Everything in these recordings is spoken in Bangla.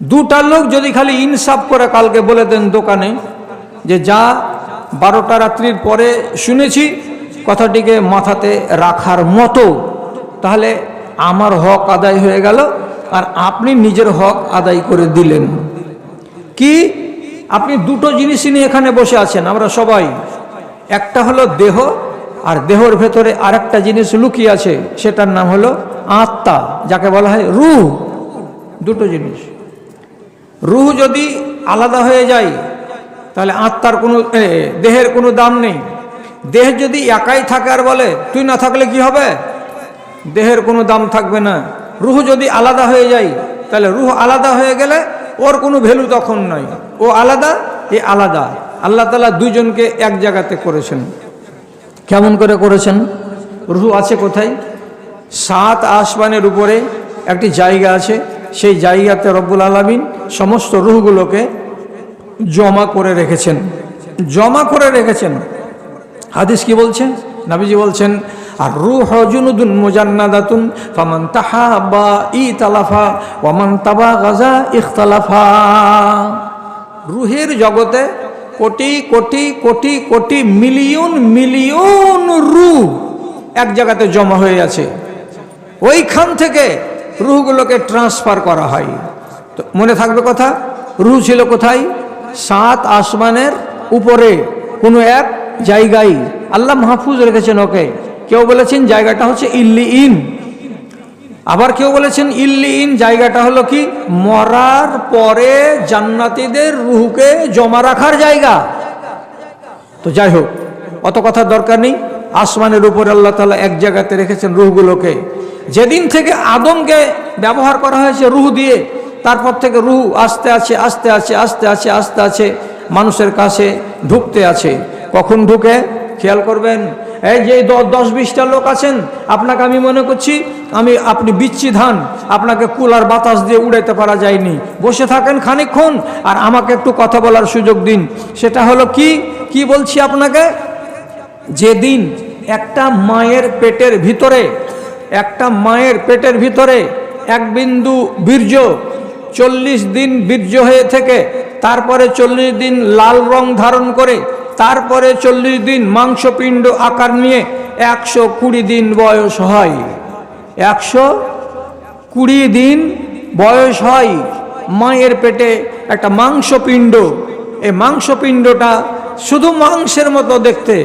দুটা লোক যদি খালি ইনসাফ করে কালকে বলে দেন দোকানে যে, যা, বারোটা রাত্রির পরে শুনেছি কথাটিকে মাথাতে রাখার মতো, তাহলে আমার হক আদায় হয়ে গেল আর আপনি নিজের হক আদায় করে দিলেন। কি? আপনি দুটো জিনিসই নিয়ে এখানে বসে আছেন, আমরা সবাই। একটা হলো দেহ, আর দেহর ভেতরে আরেকটা জিনিস লুকিয়ে আছে, সেটার নাম হলো আত্মা, যাকে বলা হয় রু দুটো জিনিস। রুহ যদি আলাদা হয়ে যায়, তাহলে আত্মার কোনো দেহের কোনো দাম নেই। দেহ যদি একাই থাকে আর বলে, তুই না থাকলে কি হবে? দেহের কোনো দাম থাকবে না। রুহ যদি আলাদা হয়ে যায়, তাহলে রুহ আলাদা হয়ে গেলে ওর কোনো ভ্যালু তখন নয় ও আলাদা, এ আলাদা। আল্লাহ তালা দুজনকে এক জায়গাতে করেছেন। কেমন করে করেছেন? রুহ আছে কোথায়? সাত আসমানের উপরে। একটি জায়গা আছে, সেই জায়গাতে রব্বুল আলমিন সমস্ত রুহগুলোকে জমা করে রেখেছেন। জমা করে রেখেছেন। হাদিস কি বলছেন? নাবিজি বলছেন, আর রুহ জুনুদুন মুজান্নাদাতুন ফামান তাহাবা ই তালাফা ওয়ামান তাবা গাজা ইখতালাফা। রুহের জগতে কোটি কোটি কোটি কোটি মিলিয়ন মিলিয়ন রু এক জায়গাতে জমা হয়ে আছে। ওইখান থেকে রুহগুলোকে ট্রান্সফার করা হয়। তো মনে থাকবে কথা? রুহ ছিল কোথায়? সাত আসমানের উপরে। কোনো এক জায়গায়। আল্লাহ মাহফুজ রেখেছেন ওকে। কেউ বলেছেন জায়গাটা হচ্ছে ইল্লি ইন। আবার কেউ বলেছেন ইল্লি ইন, জায়গাটা হলো কি? মরার পরে জান্নাতীদের রুহকে জমা রাখার জায়গা। তো যাই হোক, অত কথার দরকার নেই। আসমানের উপরে আল্লাহ তালা এক জায়গাতে রেখেছেন রুহগুলোকে। যেদিন থেকে আদমকে ব্যবহার করা হয়েছে রুহ দিয়ে, তারপর থেকে রুহ আস্তে আছে আস্তে আছে আস্তে আছে আস্তে আছে, মানুষের কাছে ঢুকতে আছে। কখন ঢুকে? খেয়াল করবেন, এই যে দশ বিশটা লোক আছেন, আপনাকে আমি মনে করছি, আমি, আপনি বিচ্ছি ধান, আপনাকে কুলার বাতাস দিয়ে উড়াইতে পারা যায়নি। বসে থাকেন খানিকক্ষণ, আর আমাকে একটু কথা বলার সুযোগ দিন। সেটা হলো কি? কি বলছি আপনাকে? যেদিন একটা মায়ের পেটের ভিতরে একটা মায়ের পেটের ভিতরে এক বিন্দু বীর্য, চল্লিশ দিন বীর্য হয়ে থেকে, তারপরে চল্লিশ দিন লাল রং ধারণ করে, তারপরে চল্লিশ দিন মাংসপিণ্ড আকার নিয়ে একশো কুড়ি দিন বয়স হয়। একশো কুড়ি দিন বয়স হয় মায়ের পেটে একটা মাংসপিণ্ড। এই মাংসপিণ্ডটা শুধু মাংসের মতো দেখতে,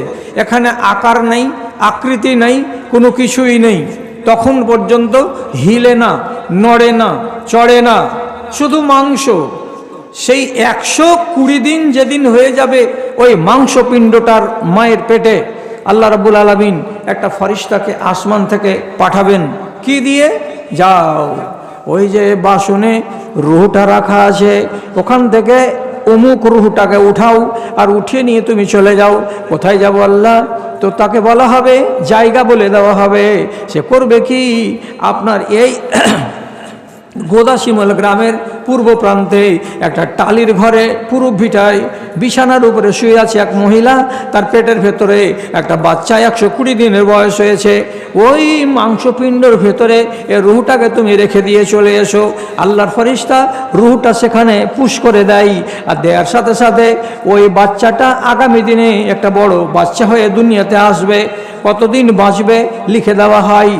এখানে আকার নেই, আকৃতি নেই, কোনো কিছুই নেই। তখন পর্যন্ত হিলে না, নড়ে না, চড়ে না, শুধু মাংস। সেই একশো কুড়ি দিন যেদিন হয়ে যাবে ওই মাংসপিণ্ডটার মায়ের পেটে, আল্লাহ রাবুল আলমিন একটা ফরিস্তাকে আসমান থেকে পাঠাবেন। কি দিয়ে? যাও, ওই যে বাসনে রুহটা রাখা আছে, ওখান থেকে অমুক রুহটাকে উঠাও আর উঠিয়ে নিয়ে তুমি চলে যাও। কোথায় যাব আল্লাহ? তো তাকে বলা হবে, জায়গা বলে দেওয়া হবে। সে করবে কি? আপনার এই গোদাসিমল গ্রামের পূর্ব প্রান্তে একটা টালির ঘরে পুরুপ ভিটায় বিছানার উপরে শুয়ে আছে এক মহিলা। তার পেটের ভেতরে একটা বাচ্চা একশো কুড়ি দিনের বয়স হয়েছে। ওই মাংসপিণ্ডর ভেতরে এ রুহটাকে তুমি রেখে দিয়ে চলে এসো। আল্লাহর ফরিস্তা রুহটা সেখানে পুশ করে দেয়। আর দেওয়ার সাথে সাথে ওই বাচ্চাটা আগামী দিনে একটা বড় বাচ্চা হয়ে দুনিয়াতে আসবে। কতদিন বাঁচবে লিখে দেওয়া হয়।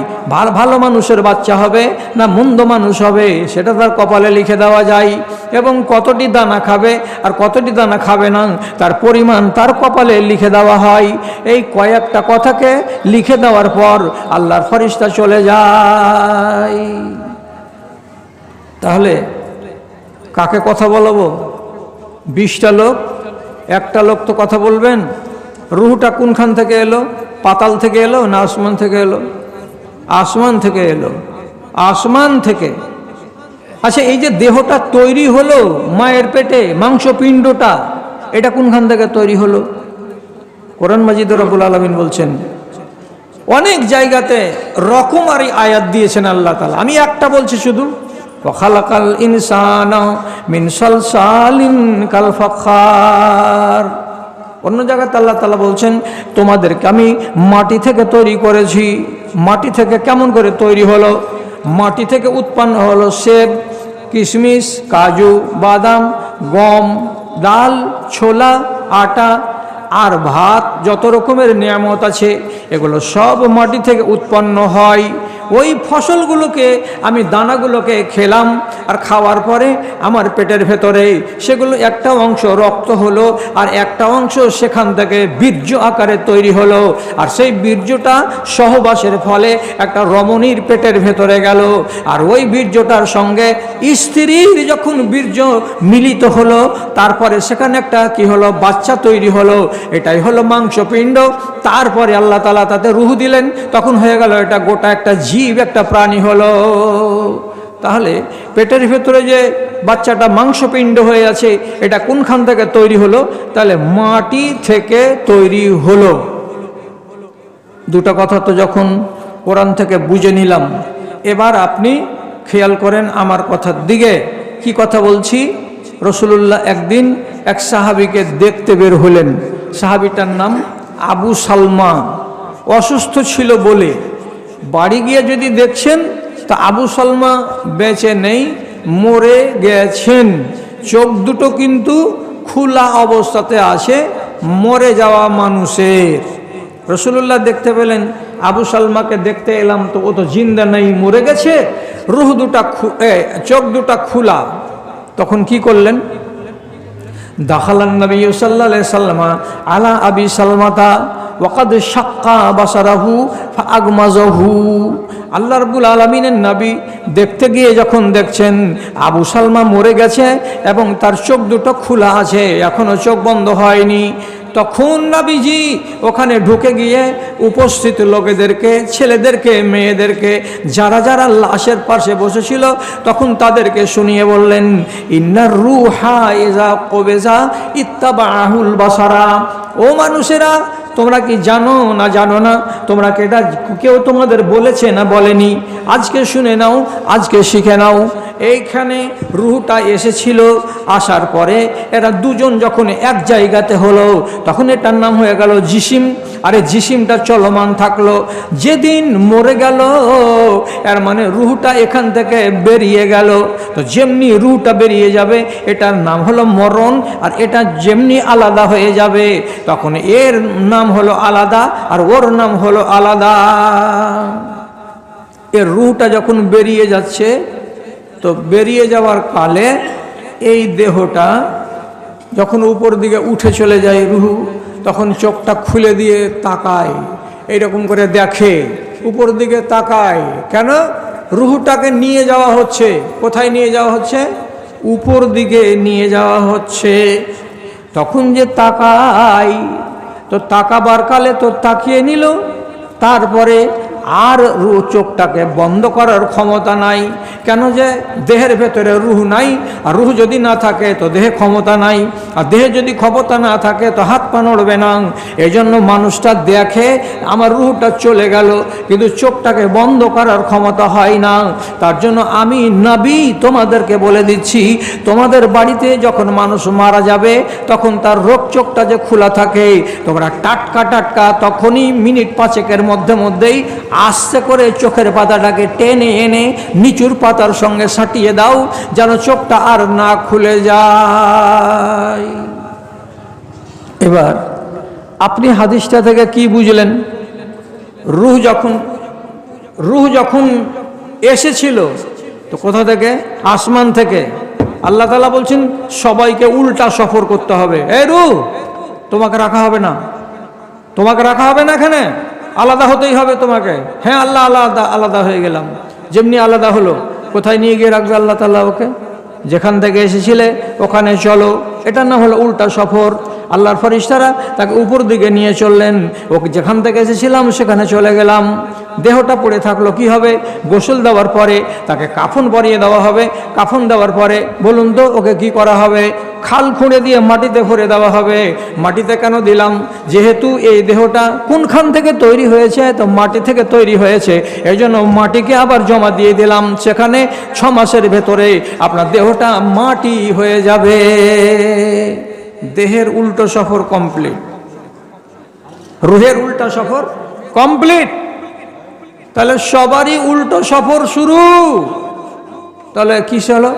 ভালো মানুষের বাচ্চা হবে না মন্দ মানুষ হবে? সেটা তার কপালে লিখে দেওয়া যায় এবং কতটি দানা খাবে আর কতটি দানা খাবে না, তার পরিমাণ তার কপালে লিখে দেওয়া হয়। এই কয়েকটা কথাকে লিখে দেওয়ার পর আল্লাহর ফরিস্তা চলে যায়। তাহলে কাকে কথা বলব? বিশটা লোক, একটা লোক তো কথা বলবেন। রুহটা কোনখান থেকে এলো? পাতাল থেকে এলো না আসমান থেকে এলো? আসমান থেকে এলো। আসমান থেকে আচ্ছা এই যে দেহটা তৈরি হলো, মায়ের পেটে, মাংসপিণ্ডটা, এটা কোনখান থেকে তৈরি হলো? কোরআন মাজিদ রবুল আলমিন বলছেন, অনেক জায়গাতে রকম রকমারি আয়াত দিয়েছেন আল্লাহ তালা আমি একটা বলছি শুধু ওখালাকাল ইনসান মিন সালসালিন কাল ফাখার। অন্য জায়গাতে আল্লাহ তালা বলছেন, তোমাদেরকে আমি মাটি থেকে তৈরি করেছি। মাটি থেকে কেমন করে তৈরি হলো? মাটি থেকে উৎপন্ন হলো সেব কিশমিশ, কাজু, বাদাম, গম, ডাল, ছোলা, আটা আর ভাত যত রকমের নিয়ামত আছে, এগুলো সব মাটি থেকে উৎপন্ন হয়। ওই ফসলগুলোকে আমি দানাগুলোকে খেলাম আর খাওয়ার পরে আমার পেটের ভেতরে সেগুলো একটা অংশ রক্ত হলো আর একটা অংশ সেখান থেকে বীর্য আকারে তৈরি হলো। আর সেই বীর্যটা সহবাসের ফলে একটা রমণীর পেটের ভেতরে গেল। আর ওই বীর্যটার সঙ্গে স্ত্রীর যখন বীর্য মিলিত হলো, তারপরে সেখানে একটা কি হলো, বাচ্চা তৈরি হলো। এটাই হলো মাংসপিণ্ড। তারপরে আল্লাহ তালা তাতে রুহ দিলেন। তখন হয়ে গেল এটা গোটা একটা জীব একটা প্রাণী হলো। তাহলে পেটের ভেতরে যে বাচ্চাটা মাংসপিণ্ড হয়ে আছে, এটা কোনখান থেকে তৈরি হলো? তাহলে মাটি থেকে তৈরি হলো। দুটো কথা তো যখন কোরআন থেকে বুঝে নিলাম। এবার আপনি খেয়াল করেন আমার কথার দিকে। কি কথা বলছি? রসুলুল্লাহ একদিন এক সাহাবিকে দেখতে বের হলেন। সাহাবিটার নাম আবু সালমা। অসুস্থ ছিল বলে বাড়ি গিয়ে যদি দেখছেন, তা আবু সালমা বেঁচে নেই, মরে গেছেন। চোখ দুটো কিন্তু খোলা অবস্থাতে আছে, মরে যাওয়া মানুষের। রসুল্লাহ দেখতে পেলেন, আবু সালমাকে দেখতে এলাম, তো ও তো জিন্দা নেই, মরে গেছে, রুহ দুটা চোখ দুটা খোলা। তখন কি করলেন? দাখালান নবী সাল্লাহ সাল্লামা আলা আবি সালমাতা ওয়াকাদ শাক্কা বাসারাহু আগমাজহু আল্লাহ রবুল আলমিনের নবী দেখতে গিয়ে যখন দেখছেন আবু সালমা মরে গেছে এবং তার চোখ দুটো খোলা আছে, এখনও চোখ বন্ধ হয়নি, তখন নাবিজি ওখানে ঢুকে গিয়ে উপস্থিত লোকেদেরকে, ছেলেদেরকে, মেয়েদেরকে, যারা যারা লাশের পাশে বসেছিল, তখন তাদেরকে শুনিয়ে বললেন ইন্নার রুহা এজা কবেজা ইত্তাবাহুল বাসারা। ও মানুষেরা তোমরা কি জানো না জানো না? তোমরা কি এটা কেউ তোমাদের বলেছে না বলেনি? আজকে শুনে নাও, আজকে শিখে নাও। এইখানে রুহটা এসেছিল, আসার পরে এরা দুজন যখন এক জায়গাতে হলো, তখন এটার নাম হয়ে গেল জিসিম। আরে জিসিমটা চলমান থাকল। যেদিন মরে গেল, এর মানে রুহটা এখান থেকে বেরিয়ে গেল। তো যেমনি রুহটা বেরিয়ে যাবে, এটার নাম হলো মরণ, আর এটা যেমনি আলাদা হয়ে যাবে, তখন এর নাম হলো আলাদা, আর ওর নাম হলো আলাদা। এর রুহটা যখন বেরিয়ে যাচ্ছে তো বেরিয়ে যাওয়ার কালে এই দেহটা যখন উপর দিকে উঠে চলে যায় রুহু, তখন চোখটা খুলে দিয়ে তাকায়, এইরকম করে দেখে, উপর দিকে তাকায়। কেন? রুহুটাকে নিয়ে যাওয়া হচ্ছে। কোথায় নিয়ে যাওয়া হচ্ছে? উপর দিকে নিয়ে যাওয়া হচ্ছে। তখন যে তাকাই তো তাকাবার কালে তো তাকিয়ে নিল, তারপরে আর রু চোখটাকে বন্ধ করার ক্ষমতা নাই। কেন যে দেহের ভেতরে রুহ নাই? আর রুহ যদি না থাকে, তো দেহে ক্ষমতা নাই। আর দেহে যদি ক্ষমতা না থাকে, তো হাত পা নড়বে না। এই জন্য মানুষটা দেখে, আমার রুহটা চলে গেল, কিন্তু চোখটাকে বন্ধ করার ক্ষমতা হয় না। তার জন্য আমি নাবি তোমাদেরকে বলে দিচ্ছি, তোমাদের বাড়িতে যখন মানুষ মারা যাবে, তখন তার রোগ চোখটা যে খোলা থাকে, তোমরা টাটকা টাটকা, তখনই মিনিট পাঁচেকের মধ্যে মধ্যেই আস্তে করে চোখের পাতাটাকে টেনে এনে নিচুর পাতার সঙ্গে সাটিয়ে দাও, যেন চোখটা আর না খুলে যায়। এবার, আপনি হাদিসটা থেকে কি বুঝলেন? রুহ যখন রুহ যখন এসেছিল, তো কোথা থেকে? আসমান থেকে। আল্লাহ তালা বলছেন, সবাইকে উল্টা সফর করতে হবে। এই রু তোমাকে রাখা হবে না। তোমাকে রাখা হবে না এখানে? আলাদা হতেই হবে তোমাকে। হ্যাঁ আল্লাহ আলাদা আলাদা হয়ে গেলাম। যেমনি আলাদা হলো, কোথায় নিয়ে গিয়ে রাখবে আল্লাহ তাল্লাহ ওকে? যেখান থেকে এসেছিলে, ওখানে চলো। এটা না হলো উল্টা সফর আল্লাহর ফরিস্তারা তাকে উপর দিকে নিয়ে চললেন। ওকে যেখান থেকে এসেছিলাম, সেখানে চলে গেলাম। দেহটা পড়ে থাকল, কি হবে? গোসল দেওয়ার পরে তাকে কাফন পরিয়ে দেওয়া হবে। কাফন দেওয়ার পরে বলুন তো, ওকে কি করা হবে? খাল খুঁড়ে দিয়ে মাটিতে ভরে দেওয়া হবে। মাটিতে কেন দিলাম? যেহেতু এই দেহটা কোনখান থেকে তৈরি হয়েছে, তো মাটি থেকে তৈরি হয়েছে। এই জন্য মাটিকে আবার জমা দিয়ে দিলাম। সেখানে ছ মাসের ভেতরে আপনার দেহটা মাটি হয়ে যাবে। দেহের উল্টো সফর কমপ্লিট রুহের উল্টা সফর কমপ্লিট তাহলে সবারই উল্টো সফর শুরু। তাহলে কি হলো?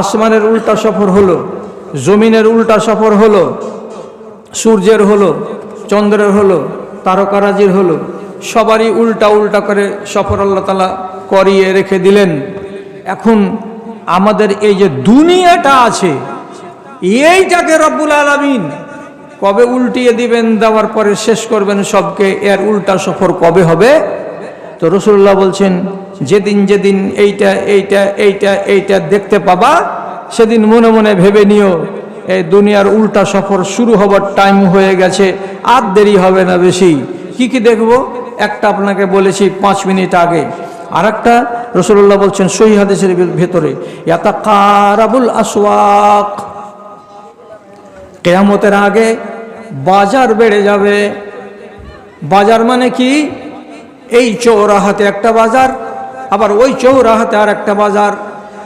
আসমানের উল্টা সফর হলো, জমিনের উল্টা সফর হলো, সূর্যের হলো, চন্দ্রের হলো, তারকারাজির হলো, সবারই উল্টা উল্টা করে সফর আল্লাহ তালা করিয়ে রেখে দিলেন। এখন আমাদের এই যে দুনিয়াটা আছে এইটাকে রব্বুল আলমিন কবে উল্টিয়ে দিবেন, দেওয়ার পরে শেষ করবেন সবকে, এর উল্টা সফর কবে হবে? তো রসুল্লাহ বলছেন, যেদিন যেদিন এইটা এইটা এইটা এইটা দেখতে পাবা, সেদিন মনে মনে ভেবে নিও, এই দুনিয়ার উল্টা সফর শুরু হবার টাইম হয়ে গেছে, আর দেরি হবে না বেশি। কি কি দেখব? একটা আপনাকে বলেছি পাঁচ মিনিট আগে। আর একটা রসুল্লাহ বলছেন সহি হাদিসের ভেতরে ইয়াতা কারাবুল আসওয়াক। কেয়ামতের আগে বাজার বেড়ে যাবে। বাজার মানে কি? এই চৌরাহাতে একটা বাজার, আবার ওই চৌরাহাতে আর একটা বাজার।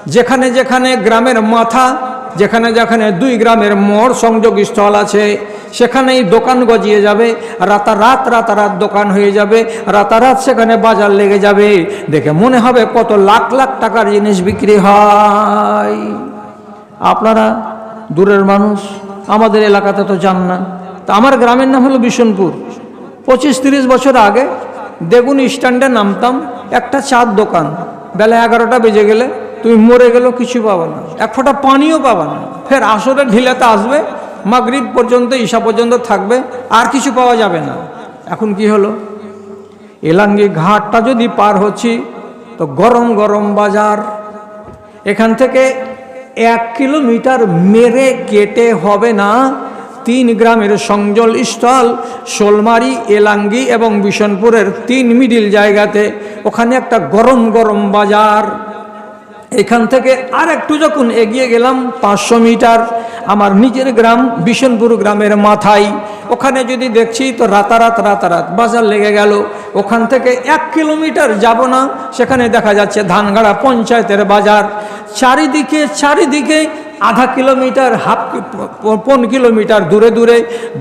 যেখানে যেখানে গ্রামের মাথা, যেখানে যেখানে দুই গ্রামের মোড় সংযোগ স্থল আছে, সেখানেই দোকান গজিয়ে যাবে, রাতারাত রাতারাত দোকান হয়ে যাবে, রাতারাত সেখানে বাজার লেগে যাবে। দেখে মনে হবে কত লাখ লাখ টাকার জিনিস বিক্রি হয়। আপনারা দূরের মানুষ আমাদের এলাকাতে তো যান না। তা আমার গ্রামের নাম হলো বিশনপুর পঁচিশ তিরিশ বছর আগে দেগুন স্ট্যান্ডে নামতাম, একটা চার দোকান। বেলা এগারোটা বেজে গেলে তুমি মরে গেলেও কিছু পাবে না। এক ফোঁটা পানিও পাবে না। ফের আসরে ঢিলাতে আসবে, মাগরিব পর্যন্ত, ঈশা পর্যন্ত থাকবে, আর কিছু পাওয়া যাবে না। এখন কি হলো? এলাঙ্গি ঘাটটা যদি পার হচ্ছি, তো গরম গরম বাজার। এখান থেকে এক কিলোমিটার মেরে কেটে হবে না। তিন গ্রামের সংজল স্থল সোলমারি এলাঙ্গি এবং বিশনপুরের তিন মিডিল জায়গাতে। ওখানে একটা গরম গরম বাজার। এখান থেকে আর একটু যখন এগিয়ে গেলাম, পাঁচশো মিটার আমার নিজের গ্রাম, বিশনপুর গ্রামের মাথায়। ওখানে যদি দেখছি তো রাতারাত রাতারাত বাজার লেগে গেল। ওখান থেকে এক কিলোমিটার যাব না, সেখানে দেখা যাচ্ছে ধানগাড়া পঞ্চায়েতের বাজার। চারিদিকে চারিদিকে আধা কিলোমিটার, হাফ পন কিলোমিটার দূরে দূরে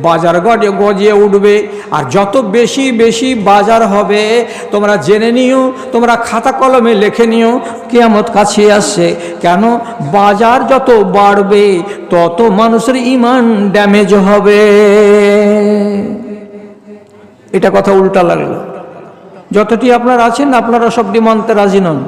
বাজার গজে গজিয়ে উঠবে। আর যত বেশি বেশি বাজার হবে, তোমরা জেনে নিও, তোমরা খাতা কলমে লিখে নিও, কেয়ামত কাছে আসছে কেন? বাজার যত বাড়বে, তত মানুষের ইমান ড্যামেজ হবে। এটা কথা উল্টা লাগল। যতটি আপনারা আছেন, আপনারা সব মানতে রাজি নন।